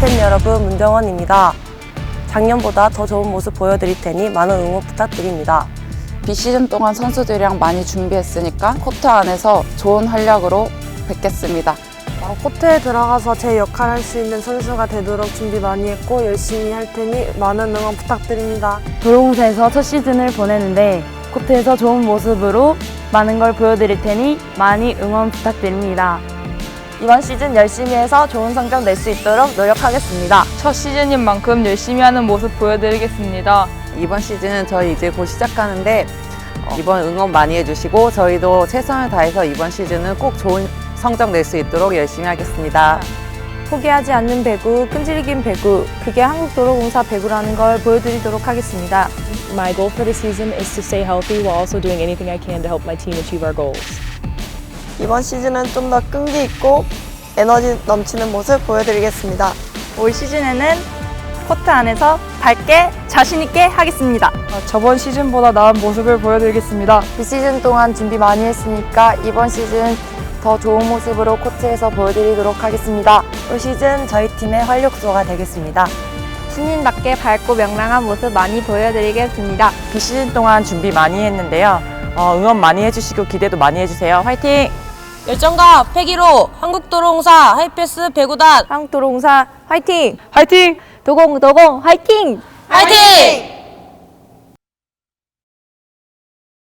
팬 여러분, 문정원입니다. 작년보다 더 좋은 모습 보여드릴 테니 많은 응원 부탁드립니다. 비시즌 동안 선수들이랑 많이 준비했으니까 코트 안에서 좋은 활약으로 뵙겠습니다. 어, 코트에 들어가서 제 역할 할 수 있는 선수가 되도록 준비 많이 했고 열심히 할 테니 많은 응원 부탁드립니다. 도롱사에서 첫 시즌을 보내는데 코트에서 좋은 모습으로 많은 걸 보여드릴 테니 많이 응원 부탁드립니다. 이번 시즌 열심히 해서 좋은 성적 낼 수 있도록 노력하겠습니다. 첫 시즌인 만큼 열심히 하는 모습 보여드리겠습니다. 이번 시즌은 저희 이제 곧 시작하는데 어, 이번 응원 많이 해주시고 저희도 최선을 다해서 이번 시즌은 꼭 좋은 성적 낼 수 있도록 열심히 하겠습니다. 포기하지 않는 배구, 끈질긴 배구, 그게 한국도로공사 배구라는 걸 보여드리도록 하겠습니다. My goal for the season is to stay healthy while also doing anything I can to help my team achieve our goals. 이번 시즌은 좀 더 끈기 있고 에너지 넘치는 모습 보여드리겠습니다. 올 시즌에는 코트 안에서 밝게 자신 있게 하겠습니다. 저번 시즌보다 나은 모습을 보여드리겠습니다. 비시즌 동안 준비 많이 했으니까 이번 시즌 더 좋은 모습으로 코트에서 보여드리도록 하겠습니다. 올 시즌 저희 팀의 활력소가 되겠습니다. 신인답게 밝고 명랑한 모습 많이 보여드리겠습니다. 비시즌 동안 준비 많이 했는데요. 어, 응원 많이 해주시고 기대도 많이 해주세요. 화이팅! 열정과 패기로 한국도로공사 하이패스 배구단 한국도로공사 화이팅! 화이팅! 도공 도공 화이팅! 화이팅!